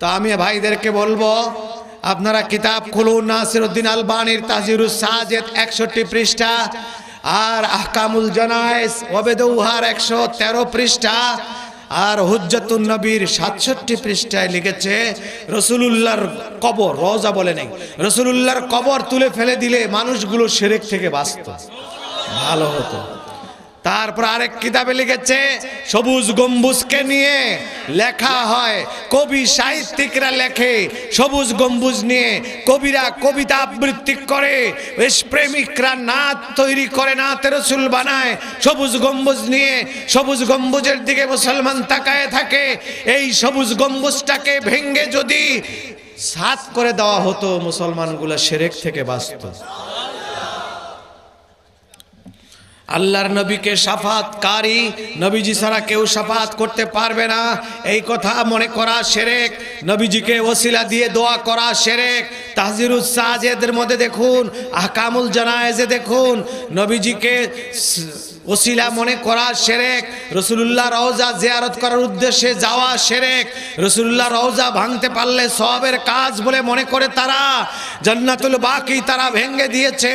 তো আমি ভাইদেরকে বলব, আপনারা কিতাব খুলুন নাসির উদ্দিন আলবানির তাজিরুস সাজেদ একষট্টি পৃষ্ঠা আর আহকামুল জানায়েস ওবেদৌহার একশো তেরো পৃষ্ঠা আর হুজ্জাতুন নবীর সাতষট্টি পৃষ্ঠায় লিখেছে, রসুলুল্লাহর কবর, রওজা বলে নেই, রসুলুল্লাহর কবর তুলে ফেলে দিলে মানুষগুলো সেরেক থেকে বাঁচত। ভালো হতো। তারপর আরেক কিতাবে লিখেছে, সবুজ গম্বুজকে নিয়ে লেখা হয়, কবি সাহিত্যিকরা লেখে, সবুজ গম্বুজ নিয়ে কবিরা কবিতা আবৃত্তি করে প্রেমিকরা নাচ তৈরি করে নাতে রসুল বানায়, সবুজ গম্বুজ নিয়ে সবুজ গম্বুজের দিকে মুসলমান তাকায় থাকে, এই সবুজ গম্বুজটাকে ভেঙ্গে যদি সাত করে দেওয়া হতো, মুসলমানগুলো সেরেক থেকে বাঁচত। আল্লাহর নবীকে সাফাতকারী, নবীজি ছাড়া কেউ সাফাত করতে পারবে না। এই কথা মনে করা সেরেক। নবীজিকে ওসিলা দিয়ে দোয়া করা সেরেক। তাজিরুজ সাজেদের মধ্যে দেখুন, আহকামুল জানায়েজে দেখুন, নবীজিকে ওসিলা মনে করা সেরেক। রসুলুল্লাহ রওজা জিয়ারত করার উদ্দেশ্যে যাওয়া সেরেক। রসুলুল্লাহ রওজা ভাঙতে পারলে সবের কাজ বলে মনে করে তারা। জান্নাতুল বাকি তারা ভেঙে দিয়েছে।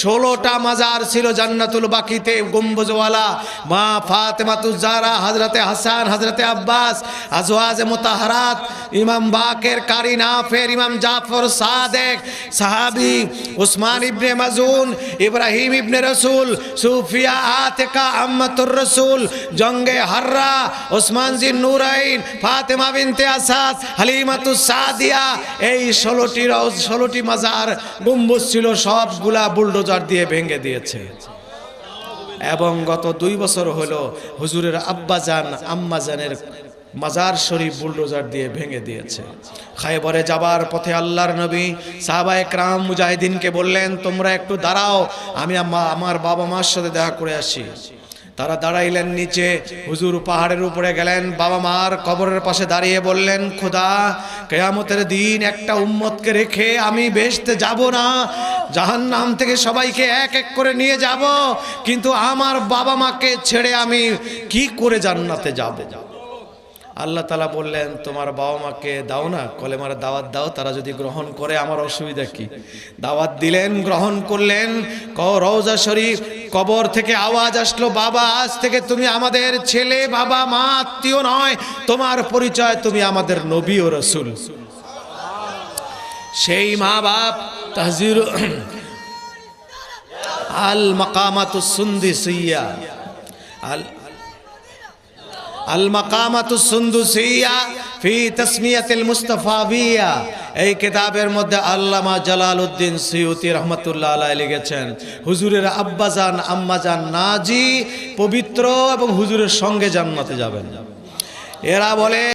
ষোলোটা মাজার ছিল জান্নাতুল বাকিতে গম্বুজওয়ালা। মা ফাতেমাতু জারা হজরতে হাসান হজরতে আব্বাস, আজওয়াজ মোতাহারাত, ইমাম বাকের কারি নাফের, ইমাম জাফর সাদেক, সাহাবি উসমান ইবনে মাজুন ইব্রাহিম ইবনে রসুল, সুফিয়া আতেকা আম্মাতুর রসুল, জঙ্গে হাররা ওসমানজি নুরাইন, ফাতেমা বিনতে আসাদ, হালিমাতু সাদিয়া, এই ষোলোটি ষোলোটি মাজার, গম্বুজ ছিল সবগুলা বুলডোজার দিয়ে ভেঙে দিয়েছে। এবং গত দুই বছর হলো হুজুরের আব্বাজান, আম্মাজানের মাজার শরীফ বুলডোজার দিয়ে ভেঙে দিয়েছে। খাইবরে যাবার পথে আল্লাহর নবী সাহাবা একরাম মুজাহিদিনকে বললেন, তোমরা একটু দাঁড়াও, আমি আমার বাবা মার সাথে দেখা করে আসি। তারা দাঁড়াইলেন নিচে, হুজুর পাহাড়ের উপরে গেলেন, বাবা মার কবরের পাশে দাঁড়িয়ে বললেন, খোদা, কেয়ামতের দিন একটা উম্মতকে রেখে আমি বেসতে যাব না। জাহান নাম থেকে সবাইকে এক এক করে নিয়ে যাব, কিন্তু আমার বাবা মাকে ছেড়ে আমি কি করে জান্নাতে যাব? আল্লাহ তালা বললেন, তোমার বাবা মাকে দাও না, কলেমার দাওয়াত দাও, তারা যদি গ্রহণ করে, আমার অসুবিধা কি? দাওয়াত দিলেন, গ্রহণ করলেন ক রওজা শরীফ, কবর থেকে আওয়াজ আসলো, বাবা, আজ থেকে তুমি আমাদের ছেলে, বাবা, মা, আত্মীয় নয়, তোমার পরিচয় তুমি আমাদের নবী ও রসুল। সেই মা বাপ, তাহজির আল মাকামাতু সুন্দি সুইয়া আল সুন্দুসিয়া ফি তসমিয়াতিল মুস্তাফাবিয়া। এই কিতাবের মধ্যে আল্লামা জালাল উদ্দিন সৈয়দি রহমতুল্লাহ আলাই লিখেছেন, হুজুরের আব্বাজান, আম্মাজান, নাজি পবিত্র এবং হুজুরের সঙ্গে জান্নাতে যাবেন। এরা বলে